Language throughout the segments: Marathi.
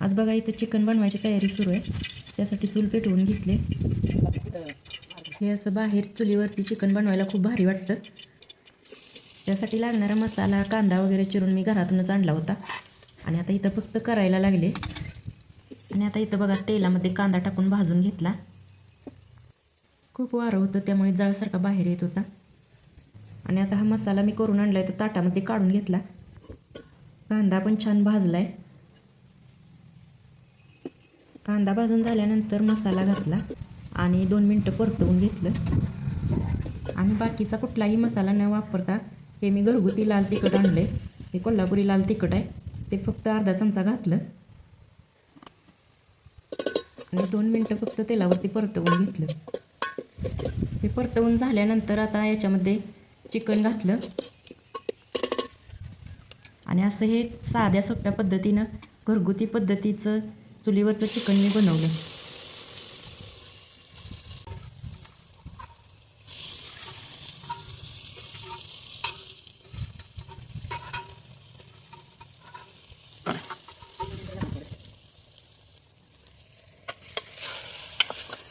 आज बघा इथं चिकन बनवायची तयारी सुरू आहे. त्यासाठी चूल पेटवून घेतले. हे असं बाहेर चुलीवरती चिकन बनवायला खूप भारी वाटतं. त्यासाठी लागणारा मसाला कांदा वगैरे चिरून मी घरातूनच आणला होता. आणि आता इथं फक्त करायला लागले. आणि आता इथं बघा तेलामध्ये कांदा टाकून भाजून घेतला. खूप वारं होतं त्यामुळे जाळसारखा बाहेर येत होता. आणि आता हा मसाला मी करून आणला आहे तो ताटामध्ये काढून घेतला. कांदा पण छान भाजला आहे कांदा भाजून झाल्यानंतर मसाला घातला आणि दोन मिनटं परतवून घेतलं. आणि बाकीचा कुठलाही मसाला न वापरता हे मी घरगुती लाल तिखट आणलं आहे हे कोल्हापुरी लाल तिखट आहे. ते फक्त अर्धा चमचा घातलं. आणि दोन मिनटं फक्त तेलावरती परतवून घेतलं. हे परतवून झाल्यानंतर आता याच्यामध्ये चिकन घातलं. आणि असं हे साध्या सोप्या पद्धतीनं घरगुती पद्धतीचं चुलीवरचं चिकन मी बनवलं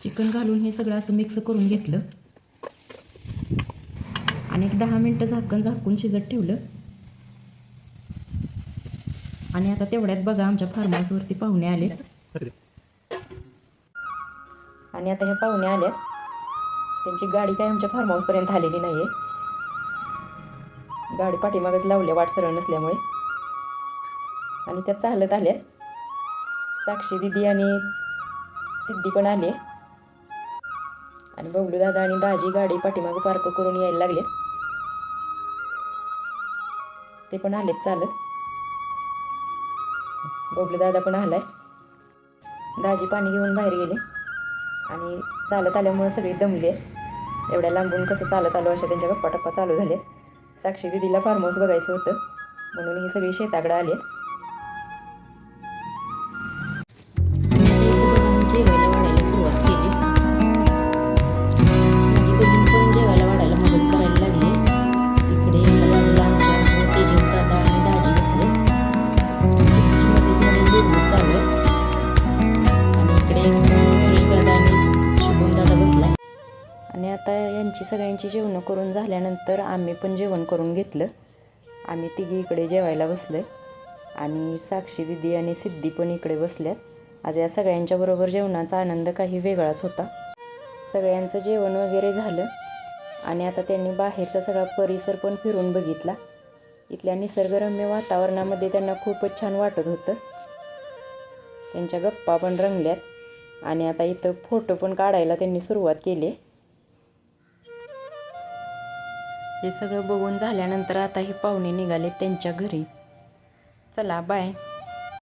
चिकन घालून हे सगळं असं मिक्स करून घेतलं. आणि एक दहा मिनटं झाकण झाकून शिजत ठेवलं. आणि आता तेवढ्यात बघा आमच्या फार्म हाऊसवरती पाहुणे आले आणि आता हे पाहुणे आले त्यांची गाडी काय आमच्या फार्म हाऊसपर्यंत आलेली नाही आहे गाडी पाठीमागच लावली वाट सरळ नसल्यामुळे. आणि त्या चालत आल्या साक्षी दिदी आणि सिद्धी पण आले. आणि बबलू दादा आणि दाजी गाडी पाठीमागं पार्क करून यायला लागले ते पण आलेत चालत. बबलू दादा पण आलाय. दाजी पाणी घेऊन बाहेर गेले. आणि चालत आल्यामुळे सगळे दमले एवढ्या लांबून कसं चालत आलो अशा त्यांच्या गप्पा टप्पा चालू झाले साक्षी दिदीला फार्म हाऊस बघायचं होतं. म्हणून ही सगळी शेताकडे आले यांची सगळ्यांची जेवणं करून झाल्यानंतर आम्ही पण जेवण करून घेतलं. आम्ही तिघी इकडे जेवायला बसलो आणि साक्षी दिदी आणि सिद्धी पण इकडे बसल्यात. आज या सगळ्यांच्याबरोबर जेवणाचा आनंद काही वेगळाच होता. सगळ्यांचं जेवण वगैरे झालं. आणि आता त्यांनी बाहेरचा सगळा परिसर पण फिरून बघितला. इथल्या निसर्गरम्य वातावरणामध्ये त्यांना खूपच छान वाटत होतं. त्यांच्या गप्पा पण रंगल्यात. आणि आता इथं फोटो पण काढायला त्यांनी सुरुवात केली. हे सगळं बघून झाल्यानंतर आता हे पाहुणे निघाले त्यांच्या घरी. चला बाय